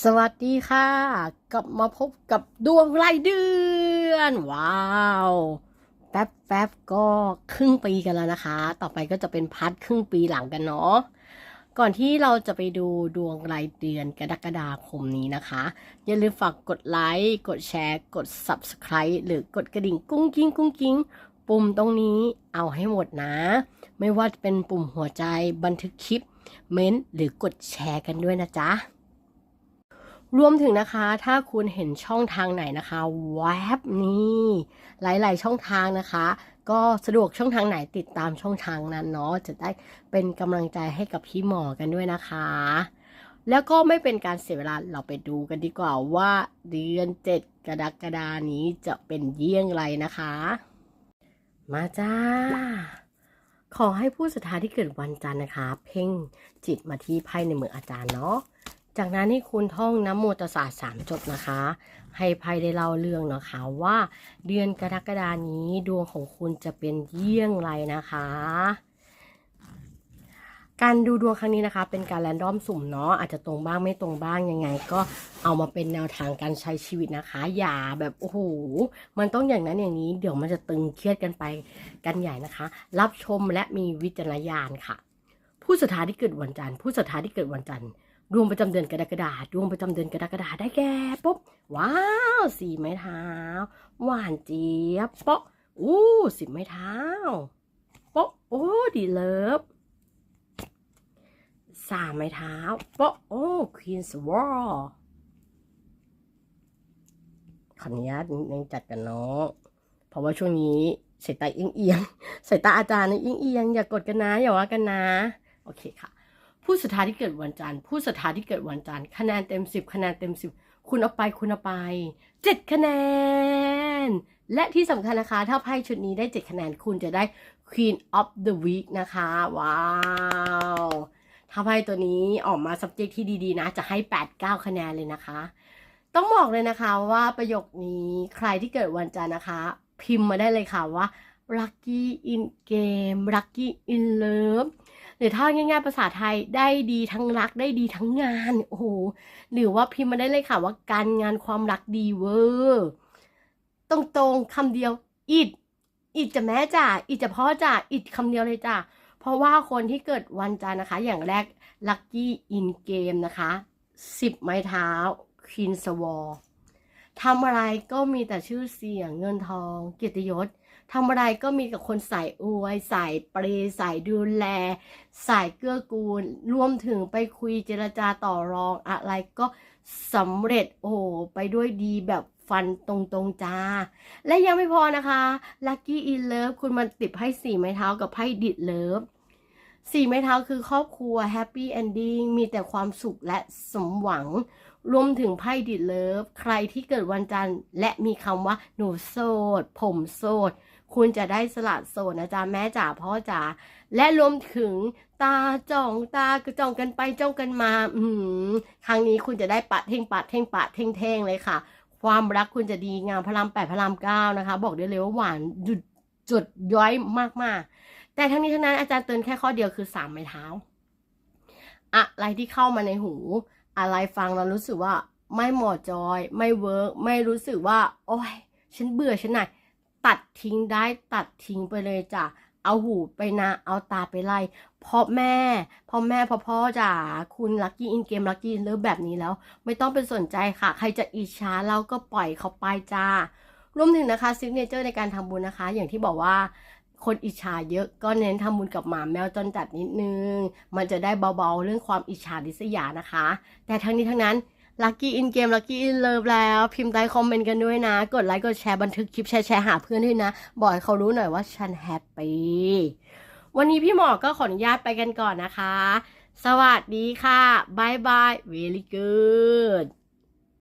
สวัสดีค่ะ กลับมาพบกับดวงรายเดือน ว้าว แป๊บแป๊บก็ครึ่งปีกันแล้วนะคะ ต่อไปก็จะเป็นพัดครึ่งปีหลังกันเนาะก่อนที่เราจะไปดูดวงรายเดือนกรกฎาคมนี้นะคะ อย่าลืมฝากกดไลค์กดแชร์ กด Subscribe หรือกดกระดิ่งกุ้งกิ้งกุ้งกิ้งปุ่มตรงนี้เอาให้หมดนะ ไม่ว่าจะเป็นปุ่มหัวใจบันทึกคลิป เม้นต์หรือกดแชร์กันด้วยนะจ๊ะ รวมถึงนะคะ ถ้าคุณเห็นช่องทางไหนนะคะ แวบนี้หลาย ๆ ช่องทางนะคะ ก็สะดวกช่องทางไหนติดตามช่องทางนั้นเนาะจะได้เป็นกำลังใจให้กับพี่หมอกันด้วยนะคะ แล้วก็ไม่เป็นการเสียเวลาเราไปดูกันดีกว่าว่าเดือนเจ็ดกรกฎานี้จะเป็นเยี่ยงไรนะคะ มาจ้า ขอให้ผู้ศรัทธาที่เกิดวันจันทร์นะคะ เพ่งจิตมาที่ไพ่ในมืออาจารย์เนาะ จากนั้นให้คุณท่องน้ำโมตสสะสามจบนะคะ ให้ไพ่ได้เล่าเรื่องนะคะว่าเดือนกรกฎานี้ดวงของคุณจะเป็นเยี่ยงไรนะคะ การดูดวงครั้งนี้นะคะ เป็นการแรนดอมสุ่มเนาะอาจจะตรงบ้างไม่ตรงบ้างยังไง ก็เอามาเป็นแนวทางการใช้ชีวิตนะคะ อย่าแบบโอ้โหมันต้องอย่างนั้นอย่างนี้ เดี๋ยวมันจะตึงเครียดกันไปกันใหญ่นะคะ รับชมและมีวิจารณญาณค่ะ ผู้ศรัทธาที่เกิดวันจันทร์ผู้ศรัทธาที่เกิดวันจันทร์ ดวงประจำเดือนกรกฎาดวงประจำเดือนกรกฎาได้แก่ปุ๊บว้าวสี่ไม้เท้าหวานเจี๊ยบเปาะอู้สิบไม้เท้าเปาะโอ้ดีเลิฟสามไม้เท้าเปาะโอ้ควีนสวอลขออนุญาตนึงจัดกันเนาะเพราะว่าช่วงนี้สายตาเอียงเอียงสายตาอาจารย์เอียงเอียงๆอย่ากดกันนะอย่าว่ากันนะ โอเคค่ะ ผู้ศรัทธาที่เกิดวันจันทร์ผู้ศรัทธาที่เกิดวันจันทร์คะแนนเต็มสิบคะแนนเต็มสิบคุณเอาไปคุณเอาไปเจ็ดคะแนน และที่สำคัญนะคะ ถ้าไพ่ชุดนี้ได้เจ็ดคะแนนคุณจะได้ Queen of the Week นะคะ ว้าวถ้าไพ่ตัวนี้ออกมา subject ที่ดีๆนะ จะให้ 8 9 คะแนนเลยนะคะ ต้องบอกเลยนะคะว่าประโยคนี้ใครที่เกิดวันจันทร์นะคะ พิมพ์มาได้เลยค่ะว่า lucky in game lucky in love รือถ้าง่ายๆภาษาไทยได้ดีทั้งรักได้ดีทั้งงาน โอ้โห หรือว่าพิมพ์มาได้เลยค่ะว่าการงานความรักดีเวอร์ตรงๆคำเดียวอิดอิดจะแม่จ้าอิดจะพ่อจ้าอิดคำเดียวเลยจ้าเพราะว่าคนที่เกิดวันจันทร์นะคะ อย่างแรก lucky in game นะคะ10ไม้เท้า Queen s w a r ทำอะไรก็มีแต่ชื่อเสียงเงินทองเกียรติยศทำอะไรก็มีกับคนใส่อวยใส่เปรย์ใส่ดูแลใส่เกื้อกูล รวมถึงไปคุยเจรจาต่อรองอะไรก็สำเร็จโอ้โหไปด้วยดีแบบฟันตรงๆจ้า และยังไม่พอนะคะ Lucky in Love คุณมันติดไพ่สี่ไม้เท้ากับไพ่ดิดเลิฟสี่ไม้เท้าคือครอบครัว Happy Ending มีแต่ความสุขและสมหวัง รวมถึงไพ่ดิดเลิฟ ใครที่เกิดวันจันทร์ และมีคำว่า หนูโสด ผมโสด คุณจะได้สละโสดนะจ๊ะแม่จ๋าพ่อจ๋าและรวมถึงตาจ้องตากระจ้องกันไปจ้องกันมา อืมครั้งนี้คุณจะได้ปะเท่งปะเท่งปะเท่งเท่งเลยค่ะ ความรักคุณจะดีงามพระรามแปดพระรามเก้านะคะ บอกได้เลยว่าหวานจุดจุดย้อยมากๆ แต่ทั้งนี้ทั้งนั้นอาจารย์เตือนแค่ข้อเดียวคือสามไม้เท้าอะไรที่เข้ามาในหู อะไรฟังเรารู้สึกว่าไม่เหมาะจอย ไม่เวิร์กไม่รู้สึกว่า โอ้ยฉันเบื่อฉันไหนตัดทิ้งได้ตัดทิ้งไปเลยจ้ะเอาหูไปนะ เอาตาไปไล่พ่อแม่พ่อแม่พ่อพ่อจ๋าคุณลักกี้อินเกมลักกี้เลิฟแบบนี้แล้ว ไม่ต้องไปสนใจค่ะ ใครจะอิจฉาเราก็ปล่อยเขาไปจ้ารวมถึงนะคะซิกเนเจอร์ในการทำบุญนะคะ อย่างที่บอกว่า คนอิจฉาเยอะก็เน้นทำบุญกับหมาแมวจนจัดนิดนึง มันจะได้เบาๆ เรื่องความอิจฉาริษยานะคะ แต่ทั้งนี้ทั้งนั้น Lucky in Game Lucky in Love แล้ว พิมพ์ใต้คอมเมนต์กันด้วยนะ กดไลค์กดแชร์บันทึกคลิปแชร์แชร์หาเพื่อนด้วยนะ บอกให้เขารู้หน่อยว่าฉันแฮปปี้วันนี้พี่หมอก็ขออนุญาตไปกันก่อนนะคะ สวัสดีค่ะบายบาย very good